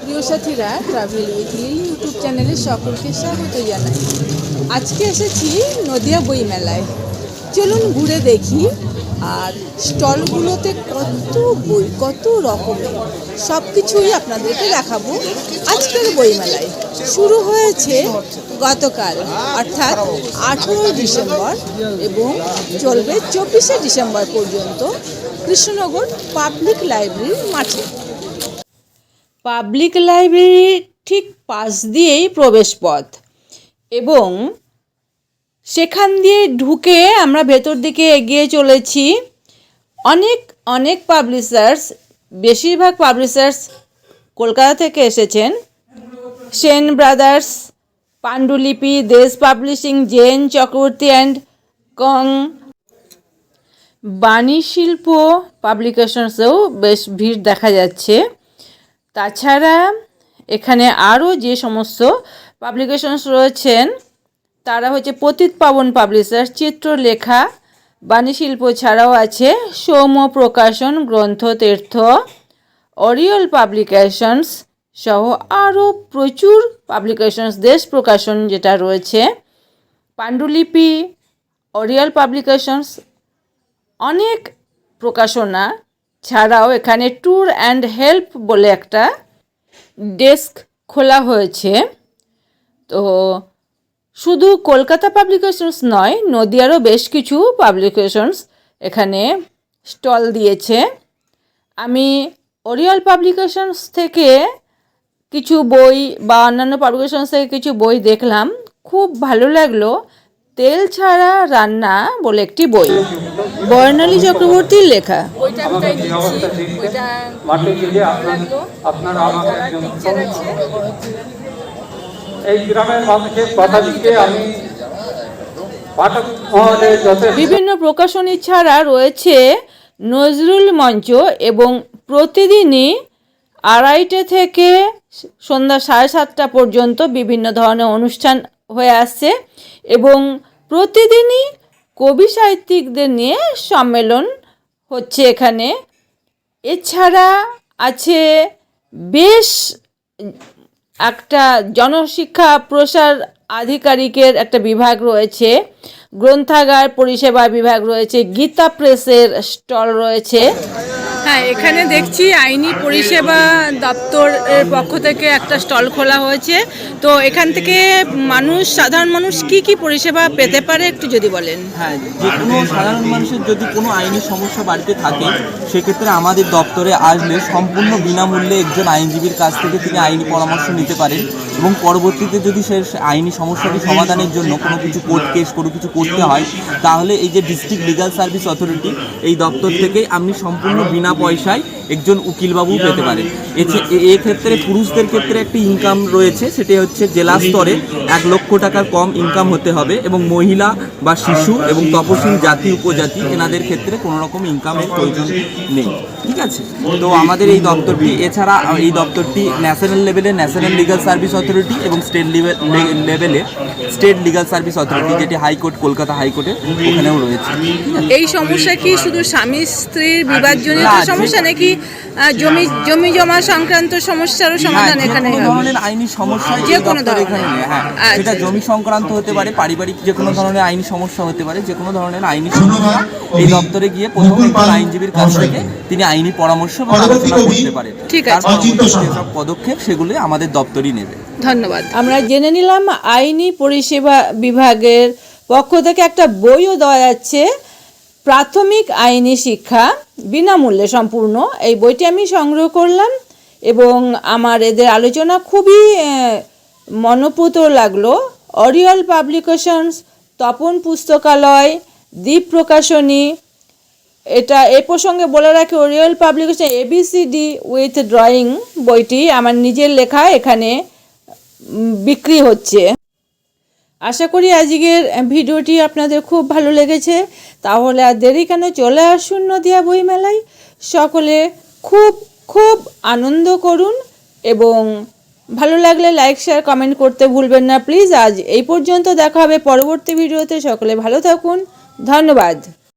প্রিয় সাথীরা travel weekly YouTube চ্যানেলে সকলকে স্বাগত জানাই। আজকে এসেছি নদিয়া বইমেলায়। চলুন ঘুরে দেখি আর স্টলগুলোতে কত বই, কত রকমের। সব কিছুই আপনাদেরকে দেখাবো আজকের বইমেলায়। শুরু হয়েছে গতকাল, অর্থাৎ আঠেরোই ডিসেম্বর এবং চলবে চব্বিশে ডিসেম্বর পর্যন্ত কৃষ্ণনগর পাবলিক লাইব্রেরির মাঠে। পাবলিক লাইব্রেরির ঠিক পাশ দিয়েই প্রবেশপথ এবং সেখান দিয়ে ঢুকে আমরা ভেতর দিকে এগিয়ে চলেছি। অনেক অনেক পাবলিশার্স বেশিরভাগ পাবলিশার্স কলকাতা থেকে এসেছেন। সেন ব্রাদার্স, পাণ্ডুলিপি, দেশ পাবলিশিং, জেন চক্রবর্তী অ্যান্ড কং। বাণী শিল্প পাবলিকেশনসেও বেশ ভিড় দেখা যাচ্ছে। তাছাড়া এখানে আরও যে সমস্ত পাবলিকেশনস রয়েছেন তারা হচ্ছে পতিত পাবন পাবলিশার চিত্রলেখা বাণীশিল্প ছাড়াও আছে সৌম প্রকাশন গ্রন্থ, তীর্থ, অরিয়ল পাবলিকেশনস সহ আরও প্রচুর পাবলিকেশনস, দেশ প্রকাশন যেটা রয়েছে। পাণ্ডুলিপি, অরিয়াল পাবলিকেশনস, অনেক প্রকাশনা ছাড়াও এখানে ট্যুর অ্যান্ড হেল্প বলে একটা ডেস্ক খোলা হয়েছে। তো শুধু কলকাতা পাবলিকেশনস নয় নদিয়ারও বেশ কিছু পাবলিকেশনস এখানে স্টল দিয়েছে। আমি ওরিয়াল পাবলিকেশনস থেকে কিছু বই বা অন্যান্য পাবলিকেশনস থেকে কিছু বই দেখলাম। খুব ভালো লাগল। তেল ছাড়া রান্না বলে একটি বই। বর্ণালী চক্রবর্তীর লেখা। আপনার বিভিন্ন প্রকাশনী ছাড়া রয়েছে নজরুল মঞ্চ এবং প্রতিদিনই আড়াইটে থেকে সন্ধ্যা সাড়ে সাতটা পর্যন্ত বিভিন্ন ধরনের অনুষ্ঠান হয়ে আসছে এবং প্রতিদিনই কবি সাহিত্যিকদের নিয়ে সম্মেলন হচ্ছে এখানে। এছাড়া আছে বেশ একটা জনশিক্ষা প্রসার আধিকারিকের একটা বিভাগ রয়েছে, গ্রন্থাগার পরিষেবা বিভাগ রয়েছে, গীতা প্রেসের স্টল রয়েছে। হ্যাঁ এখানে দেখছি আইনি পরিষেবা দপ্তরের পক্ষ থেকে একটা স্টল খোলা হয়েছে। তো এখান থেকে মানুষ, সাধারণ মানুষ কি কি পরিষেবা পেতে পারে একটু যদি বলেন? হ্যাঁ যে কোনো সাধারণ মানুষের যদি কোনো আইনি সমস্যা বাড়িতে থাকে, সেক্ষেত্রে আমাদের দপ্তরে আসলে সম্পূর্ণ বিনামূল্যে একজন আইনজীবীর কাছ থেকে তিনি আইনি পরামর্শ নিতে পারেন। এবং পরবর্তীতে যদি সে আইনি সমস্যাটি সমাধানের জন্য কোনো কিছু কোর্ট কেস কোনো কিছু করতে হয়, তাহলে এই যে ডিস্ট্রিক্ট লিগাল সার্ভিস অথরিটি এই দপ্তর থেকেই আপনি সম্পূর্ণ বিনা পয়সায় একজন উকিলবাবু পেতে পারেন। এক্ষেত্রে পুরুষদের ক্ষেত্রে একটি ইনকাম রয়েছে, সেটি হচ্ছে জেলা স্তরে এক লক্ষ টাকার কম ইনকাম হতে হবে এবং মহিলা বা শিশু এবং তপশিল জাতি, উপজাতি এনাদের ক্ষেত্রে কোনো রকম ইনকামের প্রয়োজন নেই। ঠিক আছে? তো আমাদের এই দপ্তরটি, এছাড়া এই দপ্তরটি ন্যাশনাল লেভেলে ন্যাশনাল লিগাল সার্ভিস অথরিটি এবং স্টেট লেভেলে স্টেট লিগাল সার্ভিস অথরিটি যেটি হাইকোর্ট কলকাতা হাইকোর্টে ওখানেও রয়েছে। এই সমস্যা কি শুধু স্বামী স্ত্রীর বিবাদজনিত না, যে- সমস্যা নাকি জমি জমি জমা সংক্রান্ত সমস্যারও সমাধান হ্যাঁ, এখানে কোনো ধরনের আইনি সমস্যা যে কোনো ধরনের। এখানে হ্যাঁ। আচ্ছা, সেটা আচ্ছা। জমি সংক্রান্ত হতে পারে পারিবারিক যে কোনো ধরনের আইনি সমস্যা হতে পারে যে কোনো ধরনের আইনি সমস্যা এই দপ্তরে গিয়ে প্রথম আইনজীবীর কাছ থেকে তিনি আইনি পরামর্শ বা আলোচনা করতে পারেন। ঠিক আছে। পদক্ষেপ সেগুলো আমাদের দপ্তরই নেবে। ধন্যবাদ। আমরা জেনে নিলাম আইনি পরিষেবা বিভাগের পক্ষ থেকে একটা বইও দেওয়া যাচ্ছে, প্রাথমিক আইনি শিক্ষা বিনামূল্যে সম্পূর্ণ। এই বইটি আমি সংগ্রহ করলাম এবং আমার এদের আলোচনা খুবই মনোপুত লাগল। অরিয়াল পাবলিকেশনস তপন পুস্তকালয় দ্বীপ প্রকাশনী, এটা এ প্রসঙ্গে বলে রাখি ওরিয়াল পাবলিকেশন এবিসিডি উইথ ড্রয়িং বইটি আমার নিজের লেখা, এখানে বিক্রি হচ্ছে। আশা করি আজকের ভিডিওটি আপনাদের খুব ভালো লেগেছে। তাহলে আর দেরি কেন, চলে আসুন নদিয়া বইমেলায়। সকলে খুব খুব আনন্দ করুন এবং ভালো লাগলে লাইক, শেয়ার, কমেন্ট করতে ভুলবেন না। প্লিজ আজ এই পর্যন্ত দেখা হবে পরবর্তী ভিডিওতে। সকলে ভালো থাকুন। ধন্যবাদ।